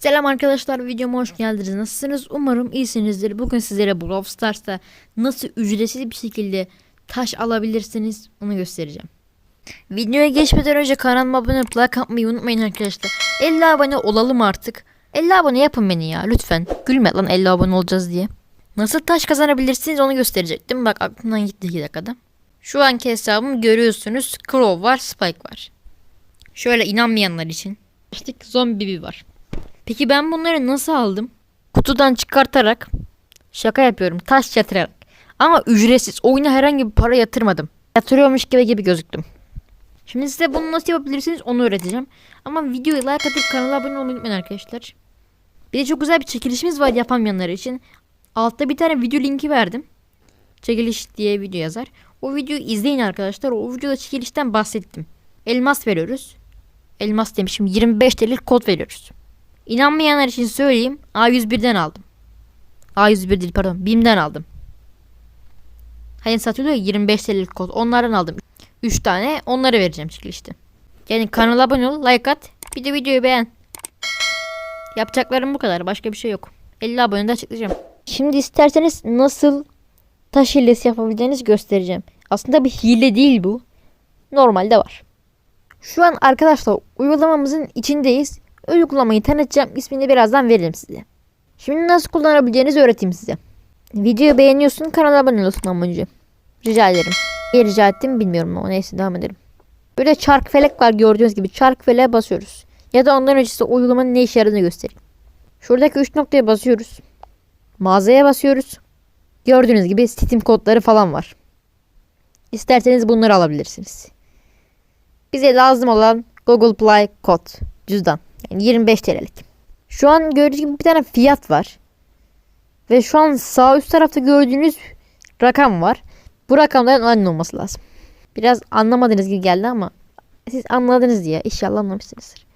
Selam arkadaşlar videoma hoş geldiniz. Nasılsınız? Umarım iyisinizdir. Bugün sizlere Brawl Stars'ta nasıl ücretsiz bir şekilde taş alabilirsiniz onu göstereceğim. Videoya geçmeden önce kanalıma abone olup like atmayı unutmayın arkadaşlar. 50 abone olalım artık. 50 abone yapın beni ya lütfen. Gülme lan 50 abone olacağız diye. Nasıl taş kazanabilirsiniz onu gösterecektim. Bak aklımdan gitti 2 dakikada. Şu anki hesabımı görüyorsunuz. Crow var, Spike var. Şöyle inanmayanlar için. İşte zombi bir var. Peki ben bunları nasıl aldım? Kutudan çıkartarak şaka yapıyorum taş yatırarak. Ama ücretsiz oyuna herhangi bir para yatırmadım. Yatırıyormuş gibi gibi gözüktüm. Şimdi size bunu nasıl yapabilirsiniz onu öğreteceğim. Ama videoyu like atıp kanala abone olmayı unutmayın arkadaşlar. Bir de çok güzel bir çekilişimiz var yapamayanlar için. Altta bir tane video linki verdim. Çekiliş diye video yazar. O videoyu izleyin arkadaşlar. O videoda çekilişten bahsettim. Elmas veriyoruz. Elmas demişim 25 TL'lik kod veriyoruz. İnanmayanlar için söyleyeyim. A101'den aldım. A101 değil pardon. BİM'den aldım. Hani satılıyor ya 25 TL'lik kod. Onlardan aldım. 3 tane onları vereceğim çekilişte. Yani kanala abone ol, like at. Bir de videoyu beğen. Yapacaklarım bu kadar. Başka bir şey yok. 50 abone de açıklayacağım. Şimdi isterseniz nasıl taş hilesi yapabileceğinizi göstereceğim. Aslında bir hile değil bu. Normalde var. Şu an arkadaşlar uygulamamızın içindeyiz. Uygulamayı tanıtacağım. İsmini birazdan veririm size. Şimdi nasıl kullanabileceğinizi öğreteyim size. Videoyu beğeniyorsun kanala abone oluyorsun ama önce. Rica ederim. Niye rica ettim bilmiyorum ama neyse devam edelim. Böyle çark felek var gördüğünüz gibi. Çark feleğe basıyoruz. Ya da ondan önce size uygulamanın ne işe yaradığını göstereyim. Şuradaki 3 noktaya basıyoruz. Mağazaya basıyoruz. Gördüğünüz gibi Steam kodları falan var. İsterseniz bunları alabilirsiniz. Bize lazım olan Google Play kod cüzdan. Yani 25 TL'lik. Şu an gördüğünüz gibi bir tane fiyat var. Ve şu an sağ üst tarafta gördüğünüz rakam var. Bu rakamların aynı olması lazım. Biraz anlamadığınız gibi geldi ama siz anladınız diye inşallah anlamışsınızdır.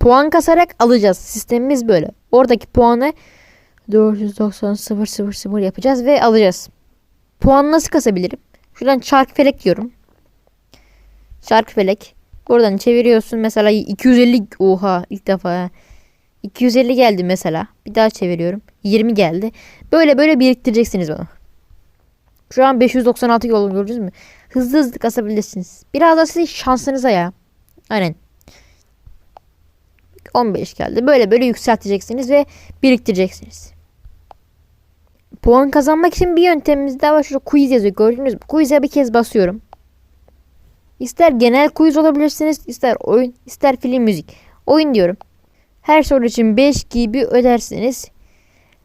Puan kasarak alacağız. Sistemimiz böyle. Oradaki puanı 490 000 yapacağız ve alacağız. Puan nasıl kasabilirim? Şuradan çark felek diyorum. Çark felek. Buradan çeviriyorsun mesela 250 oha ilk defa 250 geldi mesela. Bir daha çeviriyorum. 20 geldi. Böyle böyle biriktireceksiniz bunu. Şu an 596 yol gördünüz mü? Hızlı hızlı kasabilirsiniz. Biraz da sizin şansınıza ya. Aynen. 15 geldi. Böyle böyle yükselteceksiniz ve biriktireceksiniz. Puan kazanmak için bir yöntemimiz daha var. Şurada quiz yazıyor. Gördünüz mü? Quiz'e bir kez basıyorum. İster genel quiz olabilirsiniz, ister oyun, ister film müzik. Oyun diyorum. Her soru için 5 gibi ödersiniz.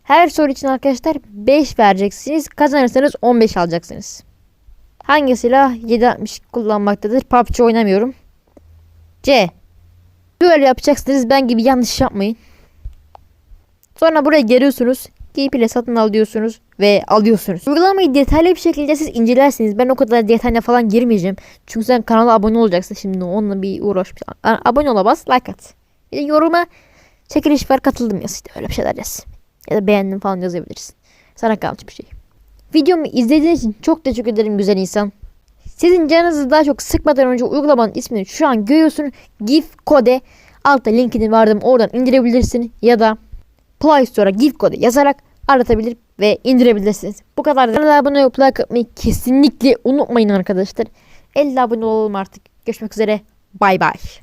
Her soru için arkadaşlar 5 vereceksiniz. Kazanırsanız 15 alacaksınız. Hangi silah 760 kullanmaktadır? PUBG oynamıyorum. C. Böyle yapacaksınız. Ben gibi yanlış yapmayın. Sonra buraya geliyorsunuz. Giyip ile satın al diyorsunuz ve alıyorsunuz. Uygulamayı detaylı bir şekilde siz incelersiniz. Ben o kadar detayına falan girmeyeceğim. Çünkü sen kanala abone olacaksın şimdi onunla bir uğraş. Abone ola bas like at. Bir de yoruma çekiliş var katıldım yaz işte öyle bir şeyler yaz. Ya da beğendim falan yazabilirsin. Sana kalmış bir şey. Videomu izlediğiniz için çok teşekkür ederim güzel insan. Sizin canınızı daha çok sıkmadan önce uygulamanın ismini şu an görüyorsun. GIF kode altta linkini verdim oradan indirebilirsin ya da Play Store'a GIF kodu yazarak aratabilir ve indirebilirsiniz. Bu kadar. Kanala abone olup like atmayı kesinlikle unutmayın arkadaşlar. 50 abone olalım artık. Görüşmek üzere. Bay bay.